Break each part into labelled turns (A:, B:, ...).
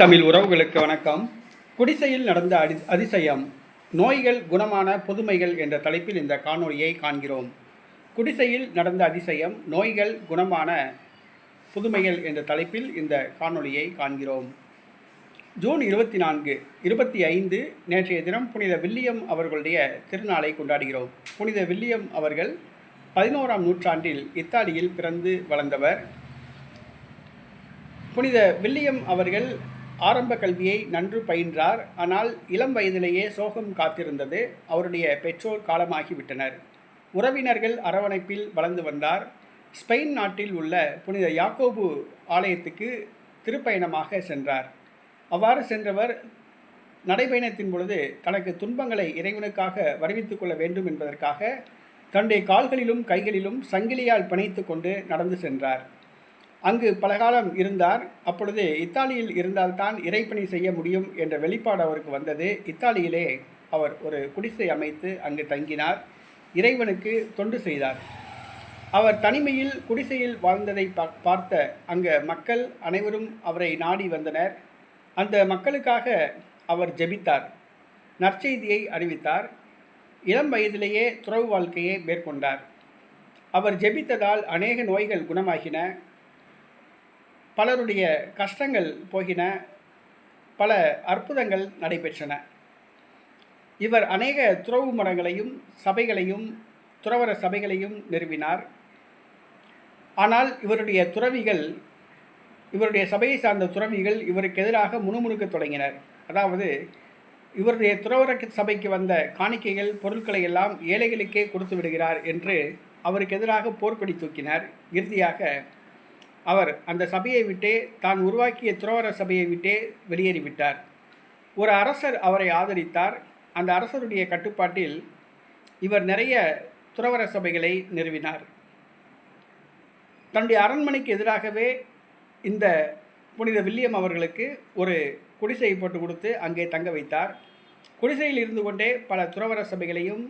A: தமிழ் உறவுகளுக்கு வணக்கம். குடிசையில் நடந்த அடி அதிசயம் நோய்கள் குணமான புதுமைகள் என்ற தலைப்பில் இந்த காணொலியை காண்கிறோம். குடிசையில் நடந்த அதிசயம் நோய்கள் குணமான புதுமைகள் என்ற தலைப்பில் இந்த காணொலியை காண்கிறோம். ஜூன் இருபத்தி நான்கு இருபத்தி ஐந்து நேற்றைய தினம் புனித வில்லியம் அவர்களுடைய திருநாளை கொண்டாடுகிறோம். புனித வில்லியம் அவர்கள் பதினோராம் நூற்றாண்டில் இத்தாலியில் பிறந்து வளர்ந்தவர். புனித வில்லியம் அவர்கள் ஆரம்ப கல்வியை நன்று பயின்றார். ஆனால் இளம் வயதிலேயே சோகம் காத்திருந்தது. அவருடைய பெற்றோர் காலமாகிவிட்டனர். உறவினர்கள் அரவணைப்பில் வளர்ந்து வந்தார். ஸ்பெயின் நாட்டில் உள்ள புனித யாக்கோபு ஆலயத்துக்கு திருப்பயணமாக சென்றார். அவ்வாறு சென்றவர் நடைபயணத்தின் பொழுது தனக்கு துன்பங்களை இறைவனுக்காக வருவித்துக் கொள்ள வேண்டும் என்பதற்காக தன்னுடைய கால்களிலும் கைகளிலும் சங்கிலியால் பிணைத்து கொண்டு நடந்து சென்றார். அங்கு பலகாலம் இருந்தார். அப்பொழுது இத்தாலியில் இருந்தால்தான் இறைப்பணி செய்ய முடியும் என்ற வெளிப்பாடு அவருக்கு வந்தது. இத்தாலியிலே அவர் ஒரு குடிசை அமைத்து அங்கு தங்கினார். இறைவனுக்கு தொண்டு செய்தார். அவர் தனிமையில் குடிசையில் வாழ்ந்ததை பா பார்த்த அங்கு மக்கள் அனைவரும் அவரை நாடி வந்தனர். அந்த மக்களுக்காக அவர் ஜெபித்தார். நற்செய்தியை அறிவித்தார். இளம் வயதிலேயே துறவு வாழ்க்கையை மேற்கொண்டார். அவர் ஜெபித்ததால் அநேக நோய்கள் குணமாகின. பலருடைய கஷ்டங்கள் போகின பல அற்புதங்கள் நடைபெற்றன. இவர் அநேக துறவு மரங்களையும் சபைகளையும் துறவர சபைகளையும் நிறுவினார். ஆனால் இவருடைய துறவிகள் இவருடைய சபையை சார்ந்த துறவிகள் இவருக்கு எதிராக முணுமுணுக்கத் தொடங்கினர். அதாவது இவருடைய துறவர சபைக்கு வந்த காணிக்கைகள் பொருட்களை எல்லாம் ஏழைகளுக்கே கொடுத்து விடுகிறார் என்று அவருக்கு எதிராக போர்க்கொடி தூக்கினார். இறுதியாக அவர் அந்த சபையை விட்டே தான் உருவாக்கிய துறவர சபையை விட்டே வெளியேறிவிட்டார். ஒரு அரசர் அவரை ஆதரித்தார். அந்த அரசருடைய கட்டுப்பாட்டில் இவர் நிறைய துறவர சபைகளை நிறுவினார். தன்னுடைய அரண்மனைக்கு எதிராகவே இந்த புனித வில்லியம் அவர்களுக்கு ஒரு குடிசை போட்டு கொடுத்து அங்கே தங்க வைத்தார். குடிசையில் இருந்து கொண்டே பல துறவர சபைகளையும்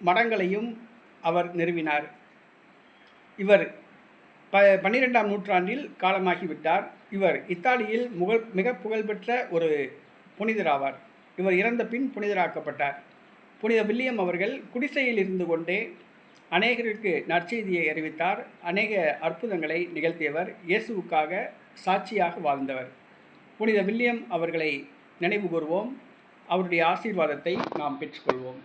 A: மடங்களையும் அவர் நிறுவினார். இவர் ப பன்னிரெண்டாம் நூற்றாண்டில் காலமாகிவிட்டார். இவர் இத்தாலியில் முகழ் மிக புகழ்பெற்ற ஒரு புனிதராவார். இவர் இறந்த பின் புனிதராக்கப்பட்டார். புனித வில்லியம் அவர்கள் குடிசையில் இருந்து கொண்டே அநேகருக்கு நற்செய்தியை அறிவித்தார். அநேக அற்புதங்களை நிகழ்த்தியவர். இயேசுவுக்காக சாட்சியாக வாழ்ந்தவர். புனித வில்லியம் அவர்களை நினைவு கூறுவோம் அவருடைய ஆசீர்வாதத்தை நாம் பெற்றுக்கொள்வோம்.